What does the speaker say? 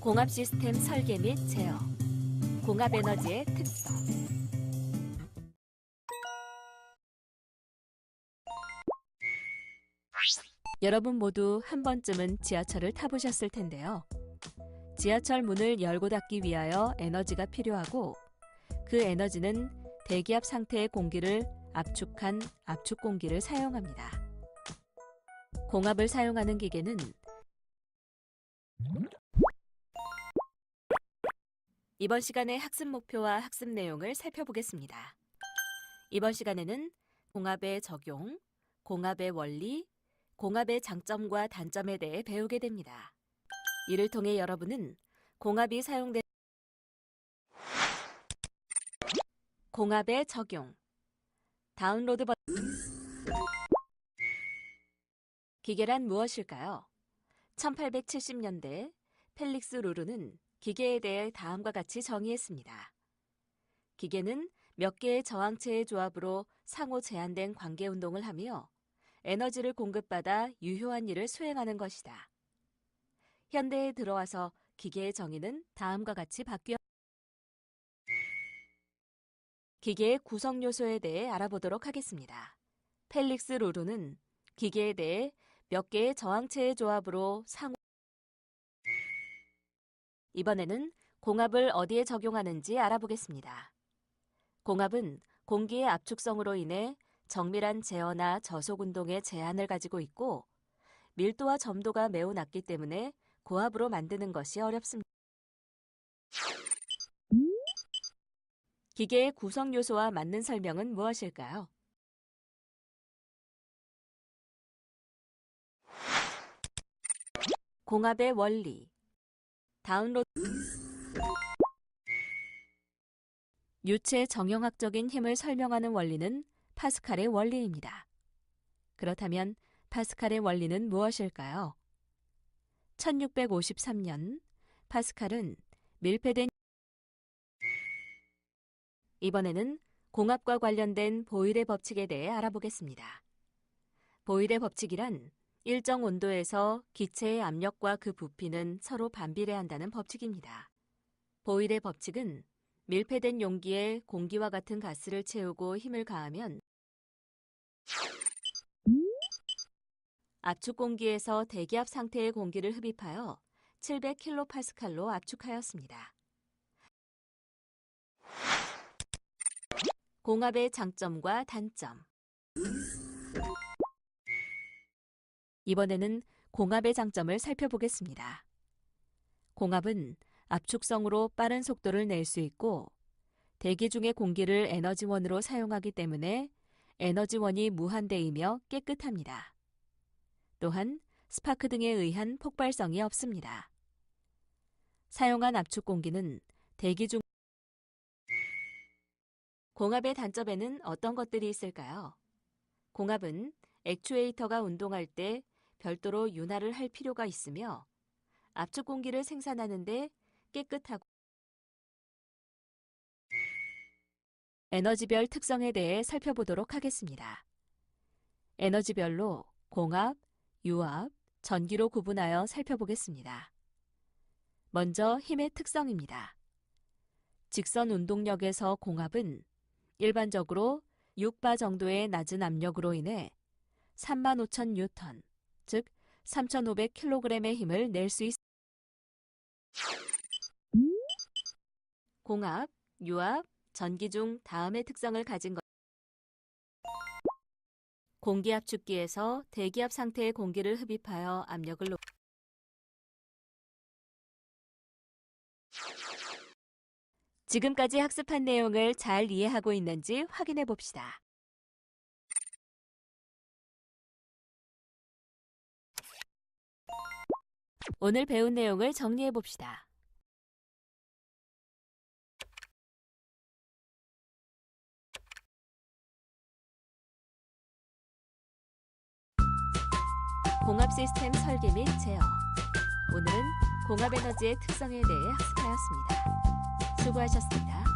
공합 시스템 설계 및 제어, 공합 에너지의 특성. 여러분 모두 한 번쯤은 지하철을 타보셨을 텐데요. 지하철 문을 열고 닫기 위하여 에너지가 필요하고 그 에너지는 대기압 상태의 공기를 압축한 압축 공기를 사용합니다. 공압을 사용하는 기계는 이번 시간의 학습 목표와 학습 내용을 살펴보겠습니다. 이번 시간에는 공압의 적용, 공압의 원리, 공압의 장점과 단점에 대해 배우게 됩니다. 이를 통해 여러분은 공압이 사용된 공압의 적용 다운로드 버튼 기계란 무엇일까요? 1870년대 펠릭스 루르는 기계에 대해 다음과 같이 정의했습니다. 기계는 몇 개의 저항체의 조합으로 상호 제한된 관계 운동을 하며 에너지를 공급받아 유효한 일을 수행하는 것이다. 현대에 들어와서 기계의 정의는 다음과 같이 바뀌어 기계의 구성 요소에 대해 알아보도록 하겠습니다. 펠릭스 루루는 기계에 대해 몇 개의 저항체의 조합으로 상호 이번에는 공압을 어디에 적용하는지 알아보겠습니다. 공압은 공기의 압축성으로 인해 정밀한 제어나 저속 운동의 제한을 가지고 있고 밀도와 점도가 매우 낮기 때문에 고압으로 만드는 것이 어렵습니다. 기계의 구성 요소와 맞는 설명은 무엇일까요? 공압의 원리 다운로드 유체 정형학적인 힘을 설명하는 원리는 파스칼의 원리입니다. 그렇다면 파스칼의 원리는 무엇일까요? 1653년 파스칼은 밀폐된 이번에는 공압과 관련된 보일의 법칙에 대해 알아보겠습니다. 보일의 법칙이란 일정 온도에서 기체의 압력과 그 부피는 서로 반비례한다는 법칙입니다. 보일의 법칙은 밀폐된 용기에 공기와 같은 가스를 채우고 힘을 가하면 압축 공기에서 대기압 상태의 공기를 흡입하여 700kPa로 압축하였습니다. 공압의 장점과 단점 이번에는 공압의 장점을 살펴보겠습니다. 공압은 압축성으로 빠른 속도를 낼 수 있고 대기 중의 공기를 에너지원으로 사용하기 때문에 에너지원이 무한대이며 깨끗합니다. 또한 스파크 등에 의한 폭발성이 없습니다. 사용한 압축 공기는 대기 중 공압의 단점에는 어떤 것들이 있을까요? 공압은 액추에이터가 운동할 때 별도로 윤활을 할 필요가 있으며 압축 공기를 생산하는데 깨끗하고 에너지별 특성에 대해 살펴보도록 하겠습니다. 에너지별로 공압, 유압, 전기로 구분하여 살펴보겠습니다. 먼저 힘의 특성입니다. 직선 운동력에서 공압은 일반적으로 6바 정도의 낮은 압력으로 인해 35,000 뉴턴, 즉 3,500kg의 힘을 낼 수 있. 공압, 유압, 전기 중 다음의 특성을 가진 것. 공기 압축기에서 대기압 상태의 공기를 흡입하여 압력을 높. 지금까지 학습한 내용을 잘 이해하고 있는지 확인해 봅시다. 오늘 배운 내용을 정리해 봅시다. 공압 시스템 설계 및 제어. 오늘은 공압 에너지의 특성에 대해 학습하였습니다. 수고하셨습니다.